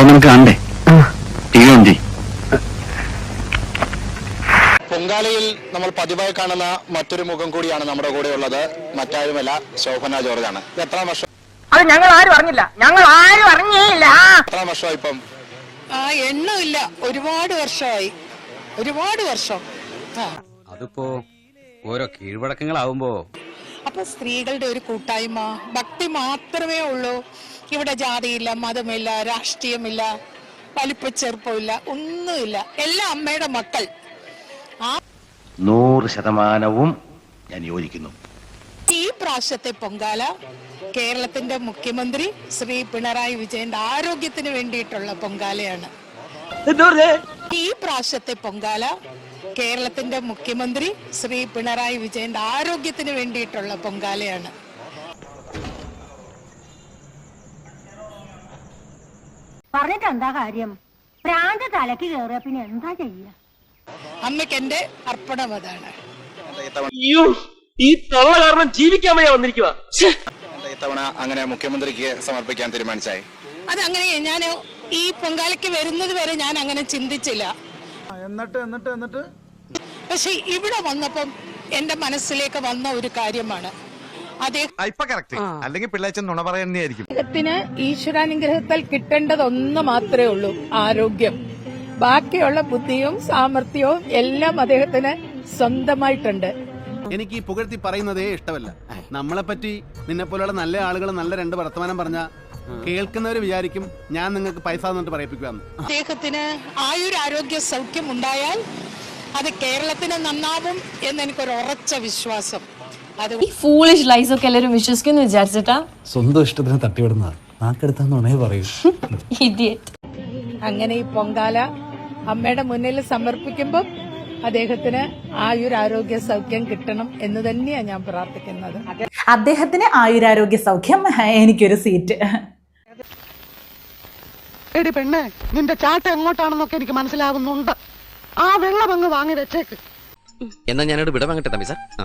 ഉണ്ടോ നിനക്ക് കാണണ്ടേ ടി വി ഓൺ ചെയ്യ് പൊങ്കാലയിൽ നമ്മൾ പതിവായി കാണുന്ന മറ്റൊരു മുഖം കൂടിയാണ് നമ്മുടെ കൂടെ ഉള്ളത് മറ്റാരുമല്ല ശോഭന ജോർജ് ആണ് എത്രാം വർഷം അത് ഞങ്ങൾ ആരും അറിഞ്ഞില്ല. ഞങ്ങൾ ആരും അറിഞ്ഞേയില്ല. എത്രാം വർഷം ഇപ്പം? ആ എണ്ണമില്ല. ഒരുപാട് വർഷമായി. ഒരുപാട് വർഷം. ആ. അതിപ്പോ ഓരോ കീഴ്വഴക്കങ്ങളാവുമ്പോ അപ്പൊ സ്ത്രീകളുടെ ഒരു കൂട്ടായ്മ ഭക്തി മാത്രമേ ഉള്ളൂ. ഇവിടെ ജാതിയില്ല മതമില്ല രാഷ്ട്രീയമില്ല വലിപ്പച്ചെറുപ്പമില്ല ഒന്നുമില്ല. എല്ലാ അമ്മയുടെ മക്കൾ. ആ നൂറ് ശതമാനവും ഞാൻ യോജിക്കുന്നു. ഈ പ്രാവശ്യത്തെ പൊങ്കാല കേരളത്തിന്റെ മുഖ്യമന്ത്രി ശ്രീ പിണറായി വിജയന്റെ ആരോഗ്യത്തിന് വേണ്ടിയിട്ടുള്ള പൊങ്കാലയാണ്. ഈ പ്രാവശ്യത്തെ പൊങ്കാല കേരളത്തിന്റെ മുഖ്യമന്ത്രി ശ്രീ പിണറായി വിജയന്റെ ആരോഗ്യത്തിന് വേണ്ടിയിട്ടുള്ള പൊങ്കാലയാണ്. പറഞ്ഞിട്ട് എന്താ കാര്യം? പ്രാന്ത തലക്ക് കയറിയ പിന്നെ എന്താ ചെയ്യുക അമ്മയ്ക്ക് എന്റെ അർപ്പണം അതാണ്. അയ്യോ ഈ തള്ള കാരണം ജീവിക്കാൻ വയ്യ വന്നിരിക്കുക ഇത്തവണ അങ്ങനെ മുഖ്യമന്ത്രിക്ക് സമർപ്പിക്കാൻ തീരുമാനിച്ചായി. അത് അങ്ങനെ ഞാൻ ഈ പൊങ്കാലയ്ക്ക് വരുന്നത് വരെ ഞാൻ അങ്ങനെ ചിന്തിച്ചില്ല. എന്നിട്ട് എന്നിട്ട് എന്നിട്ട്? പക്ഷെ ഇവിടെ വന്നപ്പം എന്റെ മനസ്സിലേക്ക് വന്ന ഒരു കാര്യമാണ്. അദ്ദേഹം അല്ലെങ്കിൽ പിള്ളേച്ചൻ നുണ പറയുന്നതായിരിക്കും. അദ്ദേഹത്തിന് ഈശ്വരാനുഗ്രഹത്താൽ കിട്ടേണ്ടത് ഒന്ന് മാത്രമേ ഉള്ളൂ ആരോഗ്യം. ബാക്കിയുള്ള ബുദ്ധിയും സാമർഥ്യവും എല്ലാം അദ്ദേഹത്തിന് സ്വന്തമായിട്ടുണ്ട്. എനിക്ക് ഈ പുകഴ്ത്തി പറയുന്നതേ ഇഷ്ടമല്ല. നമ്മളെ പറ്റി നിന്നെ പോലെയുള്ള നല്ല ആളുകൾ നല്ല രണ്ട് വർത്തമാനം പറഞ്ഞ കേൾക്കുന്നവര് വിചാരിക്കും ഞാൻ നിങ്ങൾക്ക് പൈസ തന്നിട്ട് പറയിപ്പിക്കാന്ന് അദ്ദേഹത്തിന് ആയുരാരോഗ്യ സൗഖ്യം ഉണ്ടായാൽ അത് കേരളത്തിന് നന്നാവും എന്ന് എനിക്കൊരു ഉറച്ച വിശ്വാസം. ഈ ഫൂളിഷ് ലൈസ് ഒക്കെ എല്ലാവരും വിശ്വസിക്കുന്നു വിചാരിച്ചിട്ടാ? സ്വന്തം ഇഷ്ടത്തിന് തട്ടിവിടുന്ന നാക്കെടുത്താന്നുണേ പറയൂ. ഇഡിയറ്റ് അങ്ങനെ ഈ പൊങ്കാല അമ്മയുടെ മുന്നിൽ സമർപ്പിക്കുമ്പോൾ അദ്ദേഹത്തിന് ആയുരാരോഗ്യ സൗഖ്യം കിട്ടണം എന്ന് തന്നെയാണ് ഞാൻ പ്രാർത്ഥിക്കുന്നത്. അദ്ദേഹത്തിന് ആയുരാരോഗ്യ സൗഖ്യം എനിക്കൊരു സീറ്റ് എടി പെണ്ണെ നിന്റെ ചാട്ട എങ്ങോട്ടാണെന്നൊക്കെ എനിക്ക് മനസ്സിലാകുന്നുണ്ട് ആ വെള്ളം അങ്ങ് വാങ്ങി വെച്ചേക്ക്. എന്നാ ഞാനോട് വിട വാങ്ങട്ടെ തമ്പി സാർ? ആ.